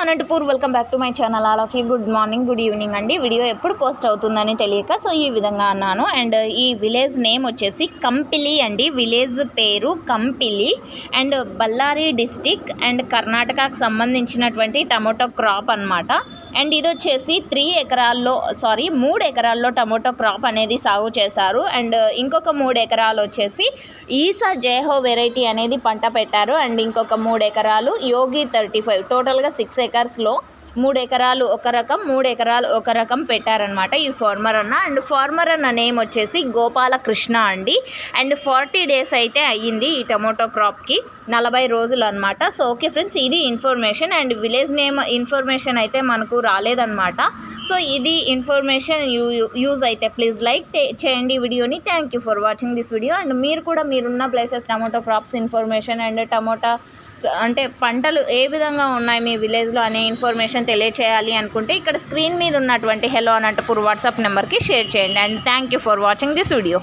Anantapur welcome back to my channel all of you good morning good evening అండి. Video ఎప్పుడు post అవుతుందని తెలియక so ఈ విధంగా అన్నాను. అండ్ uh, ఈ విలేజ్ నేమ్ వచ్చేసి కంపిలి అండి. విలేజ్ పేరు Kampli. And uh, Ballari district and కర్ణాటకకు సంబంధించినటువంటి టమోటో క్రాప్ అన్నమాట. అండ్ ఇది వచ్చేసి త్రీ ఎకరాల్లో సారీ మూడు ఎకరాల్లో టమోటో క్రాప్ అనేది సాగు చేశారు. అండ్ uh, ఇంకొక మూడు ఎకరాలు వచ్చేసి ఈసా జేహో వెరైటీ అనేది పంట పెట్టారు. అండ్ ఇంకొక మూడు ఎకరాలు యోగి థర్టీ ఫైవ్ టోటల్గా సిక్స్ ఎకర్స్లో మూడు ఎకరాలు ఒక రకం మూడు ఎకరాలు ఒక రకం పెట్టారనమాట ఈ ఫార్మర్ అన్న. అండ్ ఫార్మర్ అన్న నేమ్ వచ్చేసి గోపాలకృష్ణ అండి. అండ్ ఫార్టీ డేస్ అయితే అయ్యింది ఈ టమోటో క్రాప్కి. నలభై రోజులు అనమాట సో ఓకే ఫ్రెండ్స్ ఇది information. And village name information అయితే మనకు రాలేదన్నమాట. సో ఇది ఇన్ఫర్మేషన్ యూ యూజ్ అయితే ప్లీజ్ లైక్ చేయండి వీడియోని. Thank you for watching this video. And మీరు కూడా మీరున్న places tomato crops information and tomato అంటే పంటలు ఏ విధంగా ఉన్నాయి మీ విలేజ్లో అనే ఇన్ఫర్మేషన్ తెలియచేయాలి అనుకుంటే ఇక్కడ స్క్రీన్ మీద ఉన్నటువంటి హెలో అనంతపూర్ వాట్సాప్ నెంబర్కి షేర్ చేయండి. And thank you for watching this video